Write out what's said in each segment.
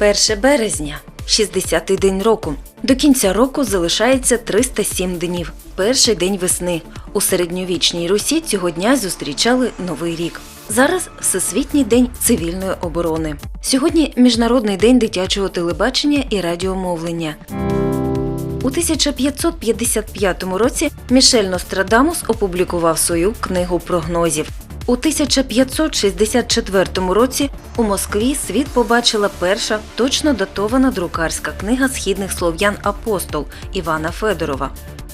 1 березня, 60-й день року. До кінця року залишається 307 днів. Перший день весни. У середньовічній Русі цього дня зустрічали Новий рік. Зараз Всесвітній день цивільної оборони. Сьогодні Міжнародний день дитячого телебачення і радіомовлення. У 1555 році Мішель Нострадамус опублікував свою книгу прогнозів. У 1564 році у Москві світ побачила перша точно датована друкарська книга східних слов'ян Апостол Івана Федорова.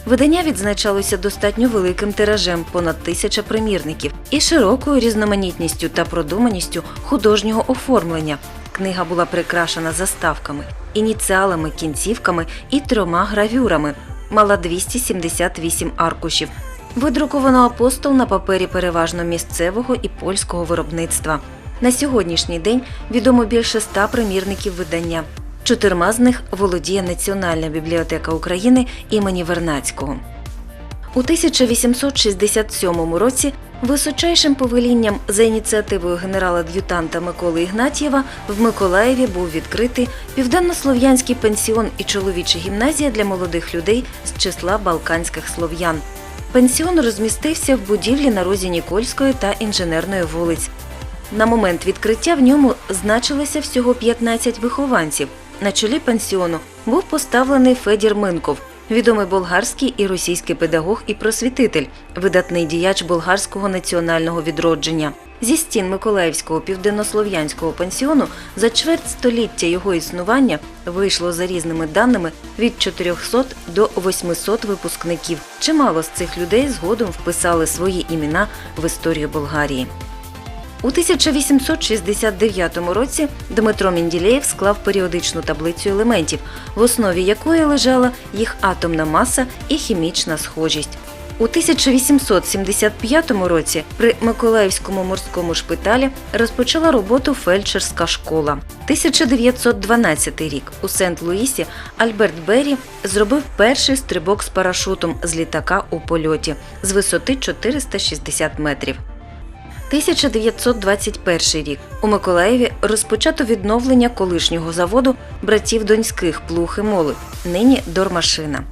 Видання відзначалося достатньо великим тиражем понад тисяча примірників і широкою різноманітністю та продуманістю художнього оформлення. Книга була прикрашена заставками, ініціалами, кінцівками і трьома гравюрами. Мала 278 аркушів. Видруковано апостол на папері переважно місцевого і польського виробництва. На сьогоднішній день відомо більше ста примірників видання. Чотирма з них володіє Національна бібліотека України імені Вернацького. У 1867 році височайшим повелінням за ініціативою генерала-ад'ютанта Миколи Ігнатієва в Миколаєві був відкритий південнослов'янський пенсіон і чоловіча гімназія для молодих людей з числа балканських слов'ян. Пенсіон розмістився в будівлі на розі Нікольської та інженерної вулиць. На момент відкриття в ньому значилося всього 15 вихованців. На чолі пансіону був поставлений Федір Минков, відомий болгарський і російський педагог і просвітитель, видатний діяч болгарського національного відродження. Зі стін Миколаївського південнослов'янського пансіону за чверть століття його існування вийшло за різними даними від 400 до 800 випускників. Чимало з цих людей згодом вписали свої імена в історію Болгарії. У 1869 році Дмитро Менділеєв склав періодичну таблицю елементів, в основі якої лежала їх атомна маса і хімічна схожість. У 1875 році при Миколаївському морському шпиталі розпочала роботу фельдшерська школа. 1912 рік у Сент-Луїсі Альберт Беррі зробив перший стрибок з парашутом з літака у польоті з висоти 460 метрів. 1921 рік у Миколаєві розпочато відновлення колишнього заводу братів Донських плуг моли, нині Дормашина.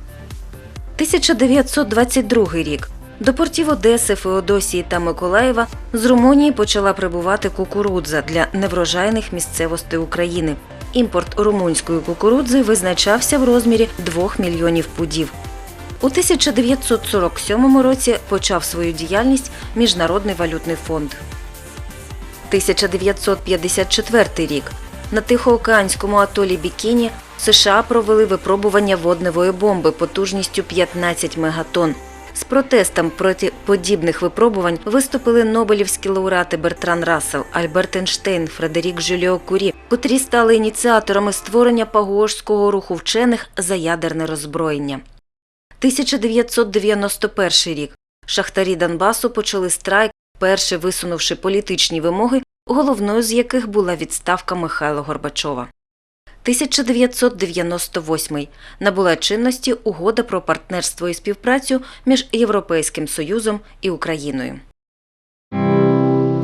1922 рік до портів Одеси, Феодосії та Миколаєва з Румунії почала прибувати кукурудза для неврожайних місцевостей України. Імпорт румунської кукурудзи визначався в розмірі 2 мільйонів пудів. У 1947 році почав свою діяльність Міжнародний валютний фонд. 1954 рік на Тихоокеанському атолі Бікіні США провели випробування водневої бомби потужністю 15 мегатон. З протестом проти подібних випробувань виступили нобелівські лауреати Бертран Рассел, Альберт Ейнштейн, Фредерік Жюліо Курі, котрі стали ініціаторами створення пагожського руху вчених за ядерне роззброєння. 1991 рік шахтарі Донбасу почали страйк, перше висунувши політичні вимоги, головною з яких була відставка Михайла Горбачова. 1998 набула чинності угода про партнерство і співпрацю між Європейським Союзом і Україною.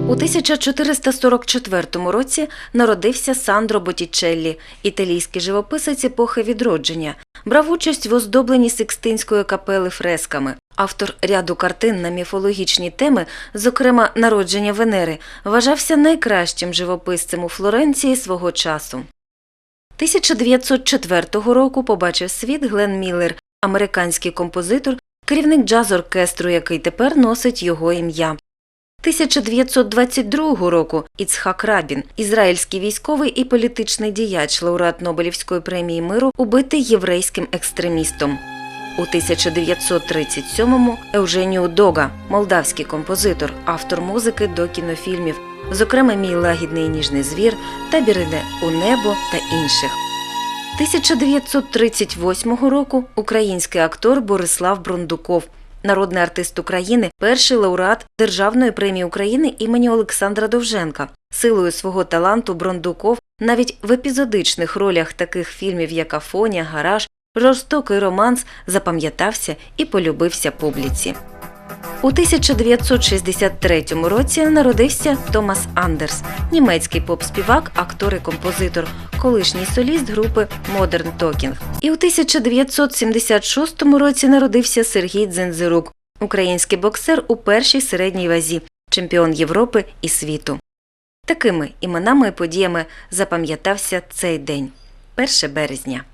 У 1444 році народився Сандро Боттічеллі, італійський живописець епохи відродження. Брав участь в оздобленні Сикстинської капели фресками. Автор ряду картин на міфологічні теми, зокрема народження Венери, вважався найкращим живописцем у Флоренції свого часу. 1904 року побачив світ Глен Міллер, американський композитор, керівник джаз-оркестру, який тепер носить його ім'я. 1922 року Іцхак Рабін, ізраїльський військовий і політичний діяч, лауреат Нобелівської премії миру, убитий єврейським екстремістом. У 1937-му Евженіу Дога, молдавський композитор, автор музики до кінофільмів, зокрема Мій лагідний ніжний звір, Табір іде у небо та інших. 1938 року український актор Борислав Брондуков, народний артист України, перший лауреат Державної премії України імені Олександра Довженка. Силою свого таланту Брондуков навіть в епізодичних ролях таких фільмів, як Афоня, Гараж, жорстокий романс запам'ятався і полюбився публіці. У 1963 році народився Томас Андерс, німецький поп-співак, актор і композитор, колишній соліст групи Modern Talking. І у 1976 році народився Сергій Дзензирук, український боксер у першій середній вазі, чемпіон Європи і світу. Такими іменами і подіями запам'ятався цей день 1 березня.